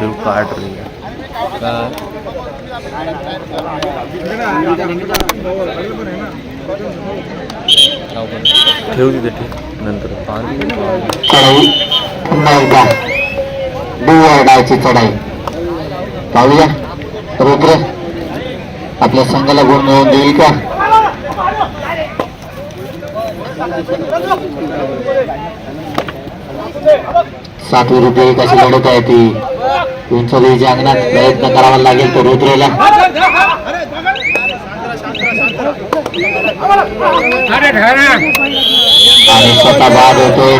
देऊ काट रही है। ठेव तिथे ठेव नंतर चढाई पुन्हा एकदा डोवर डायची चढाई पाहूया रुद्र आपल्या संघाला गुण मिळवून देईल का? सात विरुद्ध एक अशी लढत आहे ती? उंचवलीच्या अंगणात प्रयत्न करावा लागेल तो रुद्रेला. आणि स्वतः बाद होतोय.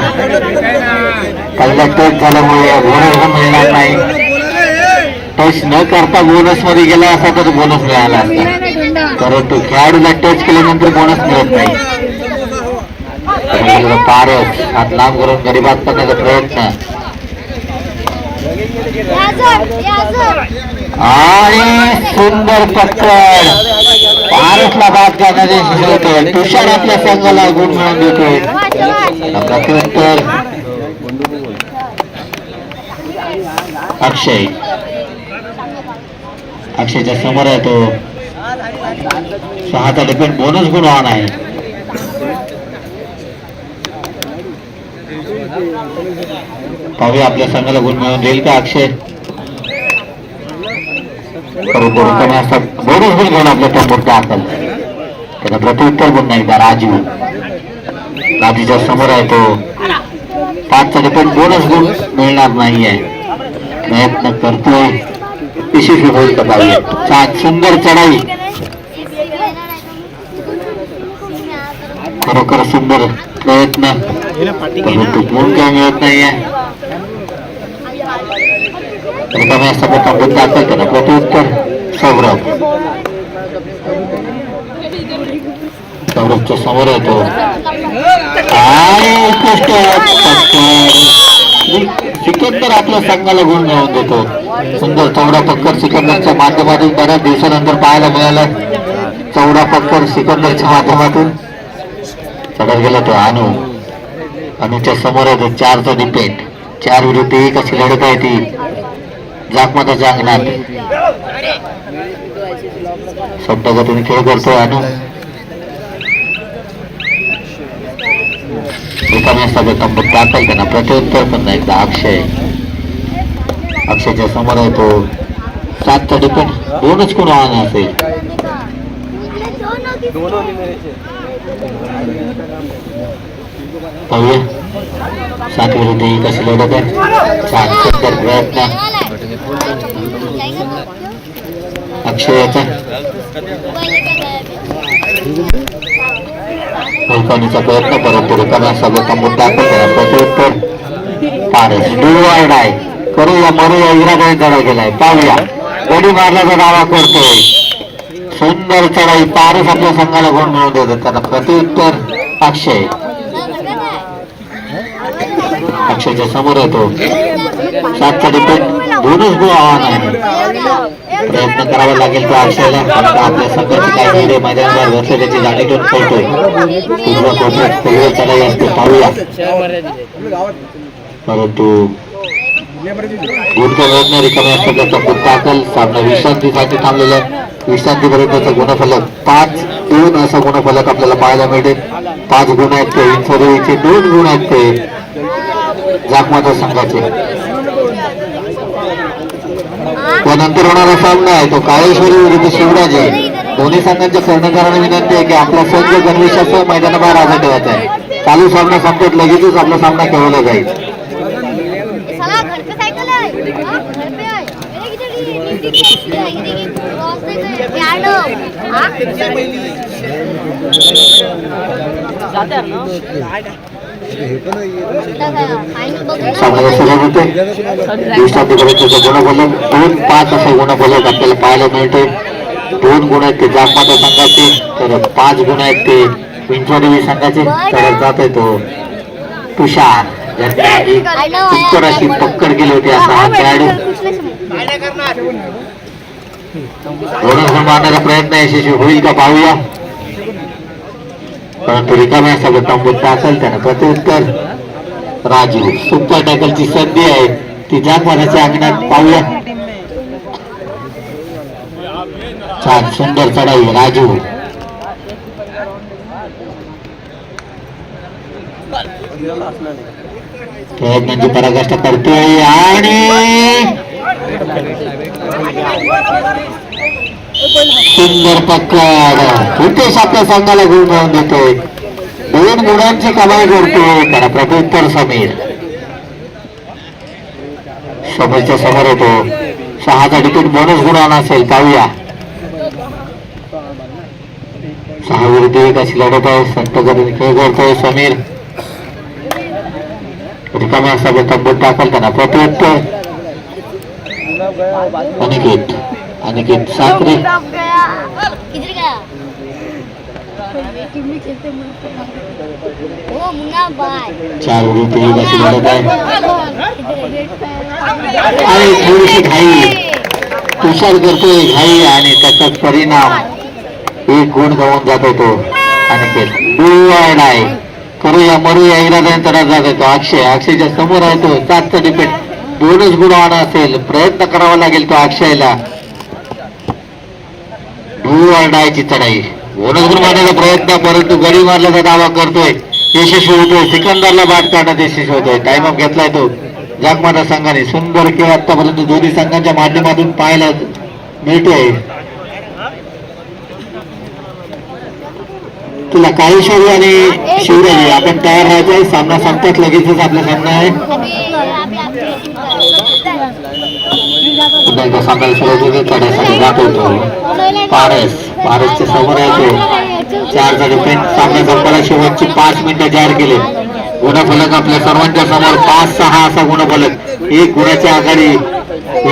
पहिला टच झाल्यामुळे बोनस मिळणार नाही. टच न करता बोनसमध्ये गेला असा तर बोनस मिळाला असता. परंतु खेळाडूला टच केल्यानंतर बोनस मिळत नाही. त्यामुळे पारस हात लांब करून गरीबात करण्याचा प्रयत्न. आणि सुंदर पकड फारसला बाद करण्याचे यशस्वी तुषार आपल्या संघाला गुण मिळवून देतोय. प्रत्युत्तर अक्षय. अक्षयच्या समोर आहे तो. सहाचा डिपेंड बोनस गुण ऑन आहे पाहूया आपल्या संघाला गुण मिळवून देईल का अक्षय? परंतु गुण घेऊन आपल्या टोंबूर दाखल त्याला प्रत्युत्तर गुण नाही का राजू. राजूच्या समोर आहे तो. पाचचा पण बोनस गुण मिळणार नाहीये प्रयत्न करतोय. यशस्वी होईल का पाहूया. सात सुंदर चढाई. खरोखर सुंदर प्रयत्न. परंतु गुण काय मिळत नाहीये. रिकाम्या सभेचा मुद्दा दाखल केला प्रत्युत्तर सौरभ सौरभच्या समोर येतो आणि सिकंदर आपल्या संघाला गुण मिळवून देतो सुंदर चौडा पक्कर सिकंदरच्या माध्यमातून बऱ्याच दिवसानंतर पाहायला मिळाला चौडा पक्कर सिकंदरच्या माध्यमातून चढत गेला तो अनु. अनुच्या समोर येतो चारचा डिपेंड चार विरुद्ध एक अशी लढत आहे ती जाकमाताच्या अंगणात शब्दगतीने खेळ करतोय अनु रिकाम्या सभेत तंबूत दाखल त्यांना प्रत्युत्तर पण एकदा अक्षय। अक्षयच्या समोर आहे तो सातचा डिपेंड दोनच कोण आव्हान असेल? पाहूया। सात विरुद्ध एक अशी लढत आहे? छान प्रयत्न. अक्षयाचा. हुलकानीचा प्रयत्न परंतु रिकाम्या सभेचा मुद्दा प्रत्युत्तर. पारस. डुवाय आहे करूया मरूया इराकडे चढा गेलाय पाहूया. गोडी मारल्याचा दावा करतोय. सुंदर चढाई पारस आपल्या संघाला गुण मिळवून देत त्याला प्रत्युत्तर. अक्षय. अक्षयच्या समोर येतो. सातचा डिपेंड दोनच गो आव्हान आहे. प्रयत्न करावा लागेल त्या अक्षयला. कारण आपल्या संघाची काय मुले मैदानावर बसले त्याची जाणीव घेऊन खेळतोय पूर्ण कोपऱ्यात खोलवर चढाई असते पाहूया. परंतु गुण मिळत नाही रिकामे असतात त्याचा गुण दाखल सामना विश्रांतीसाठी थांबलेला आहे. विश्रांतीपर्यंतचा गुणफलक पाच दोन असा गुणफलक आपल्याला पाहायला मिळते पाच गुण आहेत ते इंफोदेवीचे दोन गुण आहेत ते. जागमाता संघाचे. त्यानंतर होणारा सामना आहे. तो काळेश्वरी विरुद्ध शिवराज. आहे दोन्ही संघांच्या कर्णधारांना विनंती आहे की आपला संघ गणवेशासह मैदानाबाहेर हजर ठेवायचा आहे. चालू सामना संपत लगेचच आपला सामना खेळवला जाईल. साला घर गुणफलक दोन पाच असे गुणफलक आपल्याला पाहायला मिळते. दोन गुण आहेत ते जागमाता संघाचे तर पाच गुण आहेत ते विंचवादेवी संघाचे तर जात आहे तो तुषार ज्यांनी एक उत्तर अशी पक्कड केली होती असा हा खेळाडू. बोनस मारण्याचा प्रयत्न यशस्वी होईल का पाहूया. परंतु रिकाम्या सगळं तंबूत दाखल त्यानं प्रत्युत्तर राजू सुपर टॅकलची संधी आहे ती जागवानाच्या अंगणात पाहूया छान सुंदर चढाई राजू प्रयत्नांची पराकाष्ठा करतोय आणि सुंदर पक्कड हितेश आपल्या संघाला गुण मिळवून देतोय. दोन गुणांची कमाई करतोय त्याला प्रत्युत्तर समीर. समोरच्या समोर येतो. सहाचा तिकीट बोनस गुण असेल पाहूया सहा विरुद्ध एक अशी लढत आहे संत करून खेळ करतोय समीर. रिकाम्या असा तब्बत टाकल त्यांना प्रत्युत्तर. अनिकेत अनिकेत साखरे. चार एक अशी लढत आहे आणि थोडीशी घाई. तुषार करतोय घाई आणि त्याचा परिणाम. एक गुण गमावून जातो तो अनिकेत डोळा आहे करूया मरूया इराद्याने तडा जात. येतो अक्षय अक्षयच्या समोर आहे तो. सातचा डिपेंड दोनच गुण आणा असेल. प्रयत्न करावा लागेल तो अक्षयला. डायची चढाई बोनस मारण्याचा प्रयत्न परंतु गडी मारल्याचा दावा करतोय. यशस्वी होतोय. सिकंदरला बाद काढण्यात यशस्वी होतोय. टाइम ऑफ घेतलाय तो. जागमाता संघाने सुंदर खेळ आतापर्यंत दोन्ही संघांच्या माध्यमातून पाहायला मिळतोय. तुला काळेश्वरी आणि शिवराजी आपण तयार राहायचंय. सामना संपतात लगेचच आपला सामना आहे. अभी अभी पुन्हा एकदा सांगायला सुरुवात होते चढायसाठी जात होतो पारस. पारसच्या समोर येतो चार चारचा पेन सामना संपायला शेवटची पाच मिनिटं जाहीर केले. गुणफलक आपल्या सर्वांच्या समोर. पाच सहा असा गुणफलक. एक गुणाची आघाडी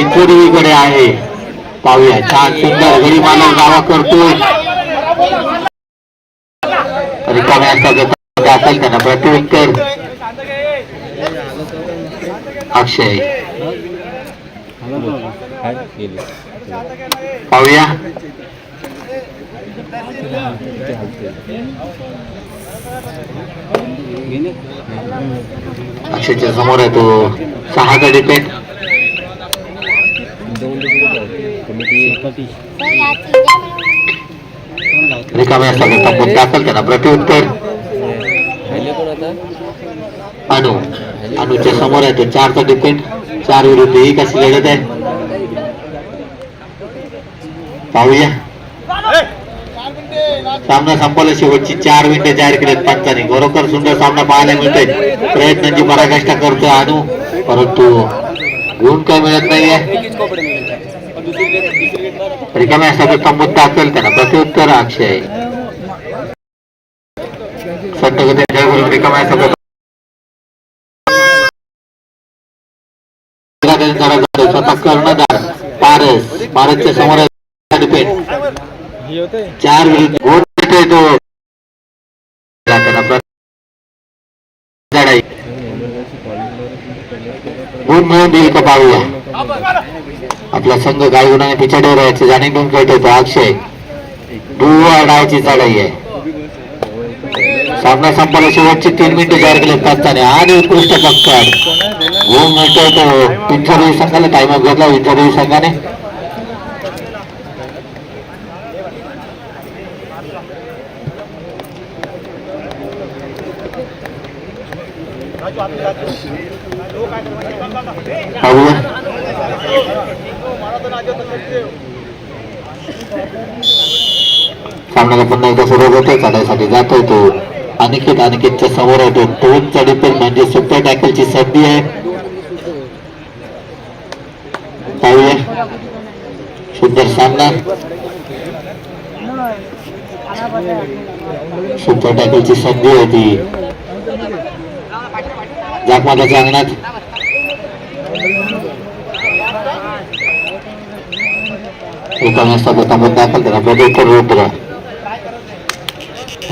इंचोरीकडे आहे. पाहूया. छान सुंदर घरी मालक दावा करतो रिकाम्या असतात दाखल त्यांना प्रत्युत्तर. अक्षय. पाहूया. अक्षयच्या समोर आहे तो सहाचा डिपेंड रिकाम्या असतात मुद्दा असेल त्यांना प्रत्युत्तर अनु. अनुच्या समोर आहे तो चारचा डिपेंड चार विरुद्ध एक अशी लढत आहे पाहूया सामना संपवला शेवटची चार मिनिटे जाहीर केलेत पंचांनी खरोखर सुंदर सामना पाहायला मिळतोय प्रयत्नांची पराकाष्ठा करतोय अनु परंतु गुण काय मिळत नाहीये रिकाम्या असतात तंबूत दाखल त्यांना प्रत्युत्तर अक्षय संत गती जयगुरु रिकाम्या असतात स्वतः कर्णधार पारस पारसच्या समोर चार विरुद्ध गोल भेटतोय तो गुण मिळून देईल का पाहूया. आपला संघ काही गुणाने पिछाडीवर यायचे जाणीव घेऊन खेळतो अक्षय. डू अडायची चढाई आहे. सामना संपायला शेवटची तीन मिनिटं जाहीर केले पंचाने आणि उत्कृष्ट पक्कड. गुण मिळतोय तो. पिंचरवी संघाला टाइम ऑफ घेतला पिंचरवी संघाने. सामन्याला पुन्हा एकदा सुरुवात होते. चढायसाठी जातोय तो. अनिकेत अनिकेतच्या समोर आहे दोन चढी पण म्हणजे सुपर टॅकलची संधी आहे. पाहूया. सुंदर सामना. सुपर टॅकलची संधी आहे ती. जागमाताच्या अंगणात एका नसता तंबूत दाखल त्यांना प्रत्युत्तर रुद्र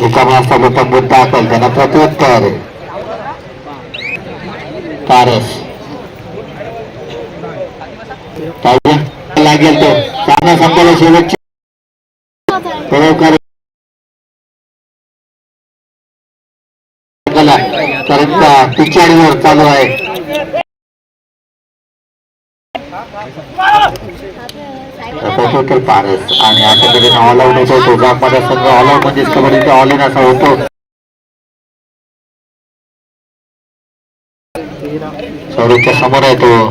रिकाम्या असतात मुद्दा असेल त्यांना प्रत्युत्तर पारस लागेल तो सामना संपला शेवटची परोकार कारण पिछाडीवर चालू आहे होते पारस आणि अशा तऱ्हेने ऑल आउट होतो. तो ऑल आउट म्हणजेच कबड्डीचा ऑल इन असा होतो. स्वरूपच्या समोर आहे तो.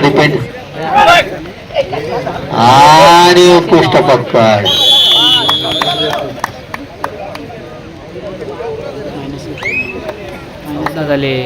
डिपेंड आणि उत्कृष्ट पक्कड झाले.